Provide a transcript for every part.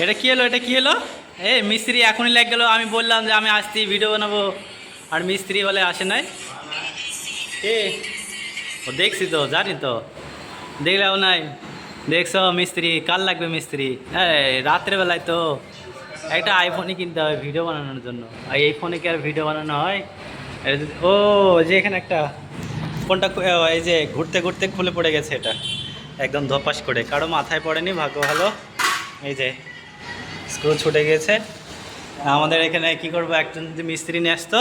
এটা কি হলো? এটা কি হলো? এ মিস্ত্রি এখনই লেগ গেলো। আমি বললাম যে আমি আসছি ভিডিও বানাবো। আর মিস্ত্রি বলে আসে নাই। এ, ও দেখছি তো, জানি তো। দেখলেও নাই। দেখছ, মিস্ত্রি? কাল লাগবে মিস্ত্রি? এই রাত্রেবেলায় তো। একটা আইফোনই কিনতে হবে ভিডিও বানানোর জন্য। আর এই ফোনে কি আর ভিডিও বানানো হয়? ও যে এখানে একটা ফোনটা এই যে ঘুরতে ঘুরতে খুলে পড়ে গেছে এটা। একদম ধপাস করে। কারও মাথায় পড়েনি, ভাগ্য ভালো। এই যে স্ক্রু ছুটে গেছে আমাদের এখানে কি করব? একজন যদি মিস্ত্রি নিয়ে আসতো,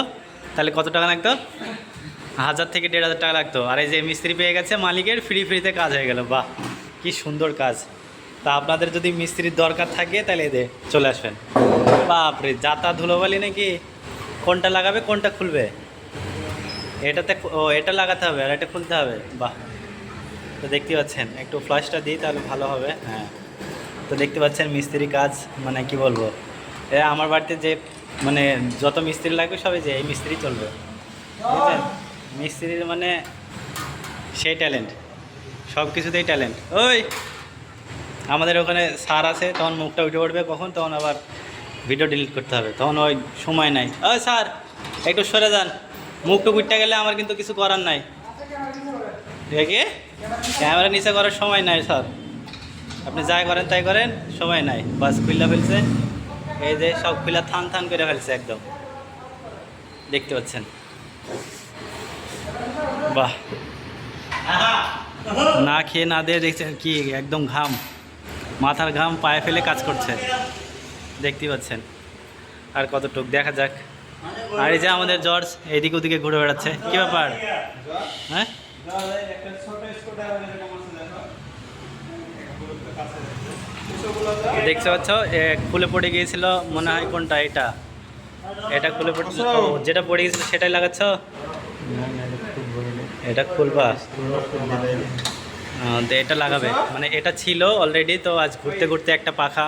তাহলে কত টাকা লাগতো? হাজার থেকে দেড় হাজার টাকা লাগতো। আর এই যে মিস্ত্রি পেয়ে গেছে মালিকের ফ্রি ফ্রিতে কাজ হয়ে গেল। বাহ, কি সুন্দর কাজ। তা আপনাদের যদি মিস্ত্রির দরকার থাকে, তাহলে এদের চলে আসবেন। বাপরে, যাতা ধুলোবালি নাকি? কোনটা লাগাবে, কোনটা খুলবে? এটাতে ও, এটা লাগাতে হবে, আর এটা খুলতে হবে। বাহ, তো দেখতে পাচ্ছেন, একটু ফ্লাশটা দিই, তাহলে ভালো হবে। হ্যাঁ। তো দেখতে পাচ্ছেন মিস্ত্রি কাজ মানে কি বলব? এ আমার বাড়িতে যে মানে যত মিস্ত্রি লাগবে সবই যে, এই মিস্ত্রি চলবে। বুঝছেন মিস্ত্রির মানে সেই ট্যালেন্ট। সব কিছুতেই ট্যালেন্ট। ওই, আমাদের ওখানে সার আছে, তখন মুখটা উঠে পড়বে কখন, তখন আবার ভিডিও ডিলিট করতে হবে। তখন ওই সময় নাই। ও স্যার, একটু সরে যান। মুখটা উঠতে গেলে আমার কিন্তু কিছু করার নাই। দেখে? ক্যামেরা নিচে করার সময় নাই, স্যার। আপনি যাই করেন তাই করেন, সময় নাই। বাস খুললা ফেলছে, এই যে সব খুলা থান থান করে ফেলছে একদম। দেখতে পাচ্ছেন? বাহ। না খেয়ে না দিয়ে দেখছেন কি, একদম ঘাম। মাথার ঘাম পায়ে ফেলে কাজ করছে। দেখতে পাচ্ছেন? আর কতটুক, দেখা যাক। আর এই যে আমাদের জর্জ এদিক ওদিকে ঘুরে বেড়াচ্ছে। কি ব্যাপার? হ্যাঁ? দেখতে পাচ্ছ খুলে পড়ে গিয়েছিল, মনে হয় কোনটা এটা? এটা খুলে পড়ে যেটা পড়ে গিয়েছিল সেটাই লাগাচ্ছ? এটা খুলবা। তো এটা লাগাবে। মানে এটা ছিল অলরেডি তো আজ ঘুরতে ঘুরতে একটা পাখা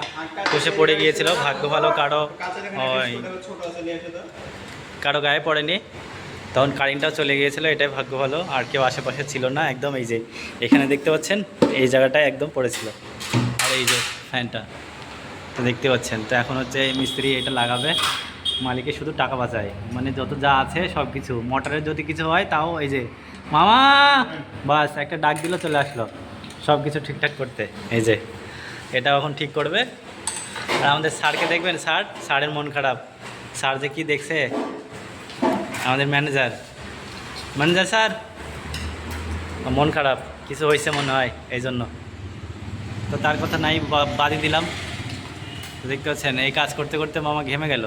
বসে পড়ে গিয়েছিল। ভাগ্য ভালো, কারও, ওই, কারও গায়ে পড়েনি। তখন কারেন্টটাও চলে গিয়েছিল, এটাই ভাগ্য ভালো। আর কেউ আশেপাশে ছিল না, একদম এই যে, এখানে দেখতে পাচ্ছেন, এই জায়গাটায় একদম পড়েছিল। এই যে ফ্যানটা। তো দেখতে পাচ্ছেন, তো এখন হচ্ছে মিস্ত্রি এটা লাগাবে। মালিকে শুধু টাকা বাঁচায়। মানে যত যা আছে সব কিছু। মোটরের যদি কিছু হয়, তাও এই যে, মামা! বাস, একটা ডাক দিল, চলে আসলো। সব কিছু ঠিকঠাক করতে। এই যে, এটা এখন ঠিক করবে। আর আমাদের স্যারকে দেখবেন, স্যার, স্যারের মন খারাপ। স্যার যে কী দেখছে? আমাদের ম্যানেজার। Manager sir! মন খারাপ। কিছু হয়েছে মনে হয়, এই জন্য। তো তার কথা নাই বাদই দিলাম। দেখতে পাচ্ছেন, এই কাজ করতে করতে মামা ঘেমে গেল।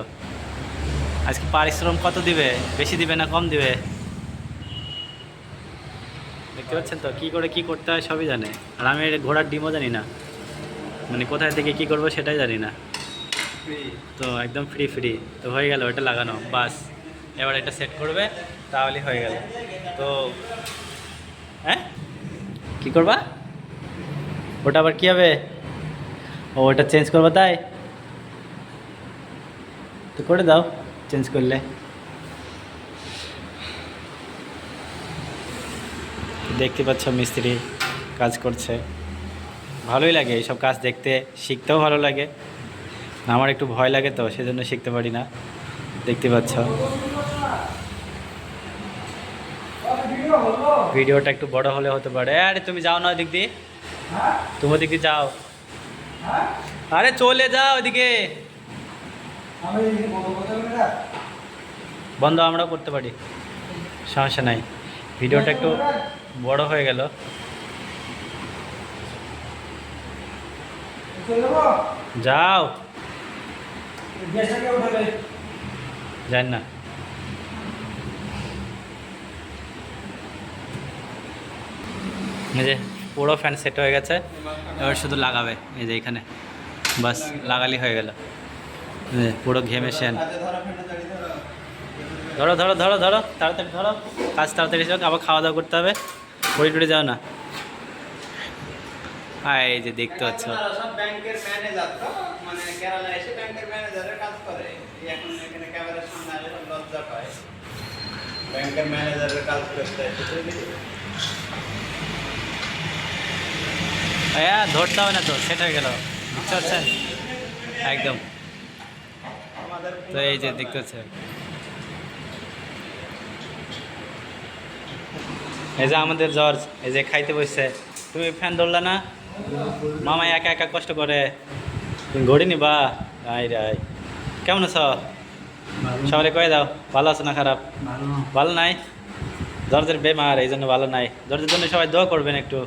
আজকে পারিশ্রম কত দিবে? বেশি দিবে না কম দিবে? দেখতে পাচ্ছেন তো, কী করে কি করতে হয় সবই জানে। আর আমি ঘোড়ার ডিমও জানি না। মানে কোথায় থেকে কি করব সেটাই জানি না। তো একদম ফ্রি ফ্রি তো হয়ে গেল ওটা লাগানো, বাস। এবার এটা সেট করবে, তাহলেই হয়ে গেল। তো হ্যাঁ? কী করবা? ওটা আবার কী হবে? ও, ওটা চেঞ্জ করব তাই? তো করে দাও চেঞ্জ করলে। দেখতে পাচ্ছ মিস্ত্রি কাজ করছে। ভালোই লাগে এইসব কাজ দেখতে, শিখতেও ভালো লাগে। আমার একটু ভয় লাগে তো, সেজন্য শিখতে পারি না। দেখতে পাচ্ছ। ভিডিওটা একটু বড় হলে হতে পারে। আরে তুমি যাও না দিক দিয়ে। তুমি ওদিক যাও আরে চলে যাও ওদিকে বন্ধ আমরাও করতে পারি সমস্যা নাই ভিডিওটা একটু বড় হয়ে গেল যাও জান না যে পুরো ফ্যান সেট হয়ে গেছে। এবার শুধু লাগাবে, এই যে এখানে। বাস লাগালি হয়ে গেল। পুরো ঘেমে শ্যান ধরো ধরো ধরো ধরো, তাড়াতাড়ি, ধরো। কাজ তাড়াতাড়ি হোক আবার খাওয়া দাওয়া করতে হবে। পড়ে টুড়ে যাও না। এই যে দেখতে পাচ্ছ। ব্যাংকের ম্যানেজারের কাজ করে এখন এখানে ক্যামেরার সামনে আসে সব লজ্জা পায় ব্যাংকের ম্যানেজারের কাজ করতে এসেছে হ্যাঁ ধরতে হবে না তো সেট হয়ে গেল। বুঝতে পারছেন? একদম। তো এই যে দেখতে হচ্ছে এই যে আমাদের জর্জ এই যে খাইতে বসছে। তুমি ফ্যান ধরলা না? মামা একা একা কষ্ট করে। তুমি ঘড়ি নিবা? আই রাই কেমন আছো? সবাই কয়ে দাও ভালো আছো না খারাপ? ভালো নাই? জর্জের বেমার এই জন্য ভালো নাই। জর্জের জন্য সবাই দোয়া করবেন একটু।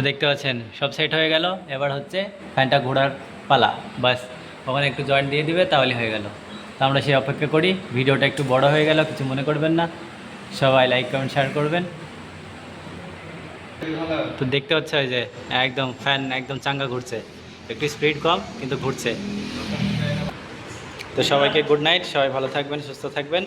তো দেখতে পাচ্ছেন, সব সেট হয়ে গেল। এবার হচ্ছে ফ্যানটা ঘোরার পালা। বাস, ওখানে একটু জয়েন্ট দিয়ে দিবে তাহলে হয়ে গেল। তো আমরা সেই অপেক্ষা করি। ভিডিওটা একটু বড় হয়ে গেল, কিছু মনে করবেন না। সবাই লাইক কমেন্ট শেয়ার করবেন। তো দেখতে হচ্ছে ওই যে, একদম ফ্যান একদম চাঙ্গা ঘুরছে। একটু স্পিড কম, কিন্তু ঘুরছে। তো সবাইকে গুড নাইট সবাই ভালো থাকবেন, সুস্থ থাকবেন।